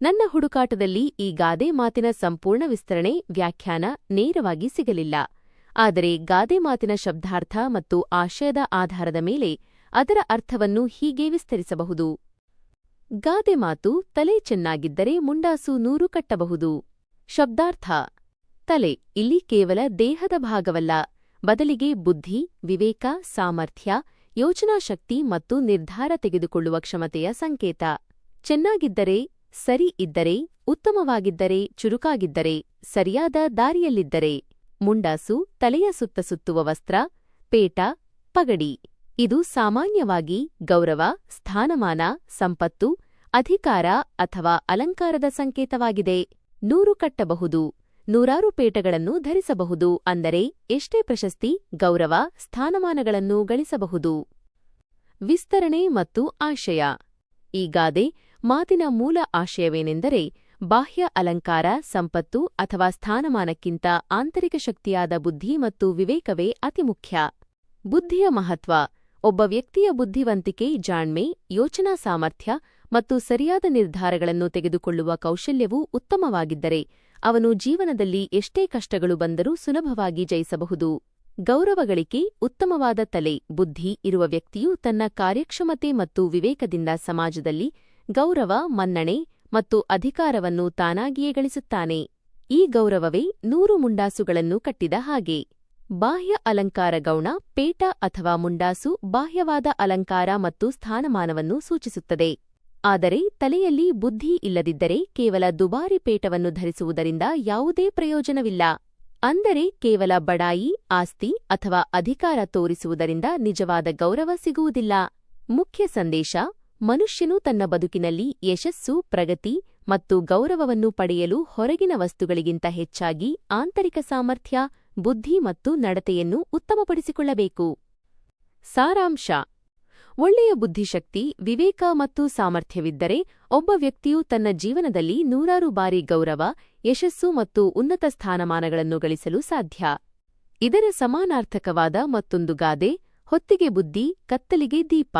ನನ್ನ ಹುಡುಕಾಟದಲ್ಲಿ ಈ ಗಾದೆ ಮಾತಿನ ಸಂಪೂರ್ಣ ವಿಸ್ತರಣೆ ವ್ಯಾಖ್ಯಾನ ನೇರವಾಗಿ ಸಿಗಲಿಲ್ಲ. ಆದರೆ ಗಾದೆ ಮಾತಿನ ಶಬ್ದಾರ್ಥ ಮತ್ತು ಆಶಯದ ಆಧಾರದ ಮೇಲೆ ಅದರ ಅರ್ಥವನ್ನು ಹೀಗೆ ವಿಸ್ತರಿಸಬಹುದು. ಗಾದೆ ಮಾತು ತಲೆ ಚೆನ್ನಾಗಿದ್ದರೆ ಮುಂಡಾಸು ನೂರು ಕಟ್ಟಬಹುದು. ಶಬ್ದಾರ್ಥ, ತಲೆ ಇಲ್ಲಿ ಕೇವಲ ದೇಹದ ಭಾಗವಲ್ಲ, ಬದಲಿಗೆ ಬುದ್ಧಿ, ವಿವೇಕ, ಸಾಮರ್ಥ್ಯ, ಯೋಚನಾಶಕ್ತಿ ಮತ್ತು ನಿರ್ಧಾರ ತೆಗೆದುಕೊಳ್ಳುವ ಕ್ಷಮತೆಯ ಸಂಕೇತ. ಚೆನ್ನಾಗಿದ್ದರೆ ಸರಿ ಇದ್ದರೆ, ಉತ್ತಮವಾಗಿದ್ದರೆ, ಚುರುಕಾಗಿದ್ದರೆ, ಸರಿಯಾದ ದಾರಿಯಲ್ಲಿದ್ದರೆ, ಮುಂಡಾಸು, ತಲೆಯ ಸುತ್ತ ಸುತ್ತುವ ವಸ್ತ್ರ, ಪೇಟ, ಪಗಡಿ. ಇದು ಸಾಮಾನ್ಯವಾಗಿ ಗೌರವ, ಸ್ಥಾನಮಾನ, ಸಂಪತ್ತು, ಅಧಿಕಾರ ಅಥವಾ ಅಲಂಕಾರದ ಸಂಕೇತವಾಗಿದೆ. ನೂರು ಕಟ್ಟಬಹುದು, ನೂರಾರು ಪೇಟಗಳನ್ನು ಧರಿಸಬಹುದು, ಅಂದರೆ ಎಷ್ಟೇ ಪ್ರಶಸ್ತಿ, ಗೌರವ, ಸ್ಥಾನಮಾನಗಳನ್ನು ಗಳಿಸಬಹುದು. ವಿಸ್ತರಣೆ ಮತ್ತು ಆಶಯ. ಈ ಗಾದೆ ಮಾತಿನ ಮೂಲ ಆಶಯವೇನೆಂದರೆ ಬಾಹ್ಯ ಅಲಂಕಾರ, ಸಂಪತ್ತು ಅಥವಾ ಸ್ಥಾನಮಾನಕ್ಕಿಂತ ಆಂತರಿಕ ಶಕ್ತಿಯಾದ ಬುದ್ಧಿ ಮತ್ತು ವಿವೇಕವೇ ಅತಿ ಮುಖ್ಯ. ಬುದ್ಧಿಯ ಮಹತ್ವ, ಒಬ್ಬ ವ್ಯಕ್ತಿಯ ಬುದ್ಧಿವಂತಿಕೆ, ಜಾಣ್ಮೆ, ಯೋಚನಾ ಸಾಮರ್ಥ್ಯ ಮತ್ತು ಸರಿಯಾದ ನಿರ್ಧಾರಗಳನ್ನು ತೆಗೆದುಕೊಳ್ಳುವ ಕೌಶಲ್ಯವು ಉತ್ತಮವಾಗಿದ್ದರೆ ಅವನು ಜೀವನದಲ್ಲಿ ಎಷ್ಟೇ ಕಷ್ಟಗಳು ಬಂದರೂ ಸುಲಭವಾಗಿ ಜಯಿಸಬಹುದು. ಗೌರವಗಳಿಕೆ, ಉತ್ತಮವಾದ ತಲೆ, ಬುದ್ಧಿ ಇರುವ ವ್ಯಕ್ತಿಯು ತನ್ನ ಕಾರ್ಯಕ್ಷಮತೆ ಮತ್ತು ವಿವೇಕದಿಂದ ಸಮಾಜದಲ್ಲಿ ಗೌರವ, ಮನ್ನಣೆ ಮತ್ತು ಅಧಿಕಾರವನ್ನು ತಾನಾಗಿಯೇ ಗಳಿಸುತ್ತಾನೆ. ಈ ಗೌರವವೇ ನೂರು ಮುಂಡಾಸುಗಳನ್ನು ಕಟ್ಟಿದ ಹಾಗೆ. ಬಾಹ್ಯ ಅಲಂಕಾರ ಗೌಣ, ಪೇಟ ಅಥವಾ ಮುಂಡಾಸು ಬಾಹ್ಯವಾದ ಅಲಂಕಾರ ಮತ್ತು ಸ್ಥಾನಮಾನವನ್ನು ಸೂಚಿಸುತ್ತದೆ. ಆದರೆ ತಲೆಯಲ್ಲಿ ಬುದ್ಧಿ ಇಲ್ಲದಿದ್ದರೆ ಕೇವಲ ದುಬಾರಿ ಪೇಟವನ್ನು ಧರಿಸುವುದರಿಂದ ಯಾವುದೇ ಪ್ರಯೋಜನವಿಲ್ಲ. ಅಂದರೆ ಕೇವಲ ಬಡಾಯಿ, ಆಸ್ತಿ ಅಥವಾ ಅಧಿಕಾರ ತೋರಿಸುವುದರಿಂದ ನಿಜವಾದ ಗೌರವ ಸಿಗುವುದಿಲ್ಲ. ಮುಖ್ಯ ಸಂದೇಶ ಮನುಷ್ಯನು ತನ್ನ ಬದುಕಿನಲ್ಲಿ ಯಶಸ್ಸು, ಪ್ರಗತಿ ಮತ್ತು ಗೌರವವನ್ನು ಪಡೆಯಲು ಹೊರಗಿನ ವಸ್ತುಗಳಿಗಿಂತ ಹೆಚ್ಚಾಗಿ ಆಂತರಿಕ ಸಾಮರ್ಥ್ಯ, ಬುದ್ಧಿ ಮತ್ತು ನಡತೆಯನ್ನು ಉತ್ತಮಪಡಿಸಿಕೊಳ್ಳಬೇಕು. ಸಾರಾಂಶ. ಒಳ್ಳೆಯ ಬುದ್ಧಿಶಕ್ತಿ, ವಿವೇಕ ಮತ್ತು ಸಾಮರ್ಥ್ಯವಿದ್ದರೆ ಒಬ್ಬ ವ್ಯಕ್ತಿಯು ತನ್ನ ಜೀವನದಲ್ಲಿ ನೂರಾರು ಬಾರಿ ಗೌರವ, ಯಶಸ್ಸು ಮತ್ತು ಉನ್ನತ ಸ್ಥಾನಮಾನಗಳನ್ನು ಗಳಿಸಲು ಸಾಧ್ಯ. ಇದರ ಸಮಾನಾರ್ಥಕವಾದ ಮತ್ತೊಂದು ಗಾದೆ, ಹೊತ್ತಿಗೆ ಬುದ್ಧಿ, ಕತ್ತಲಿಗೆ ದೀಪ.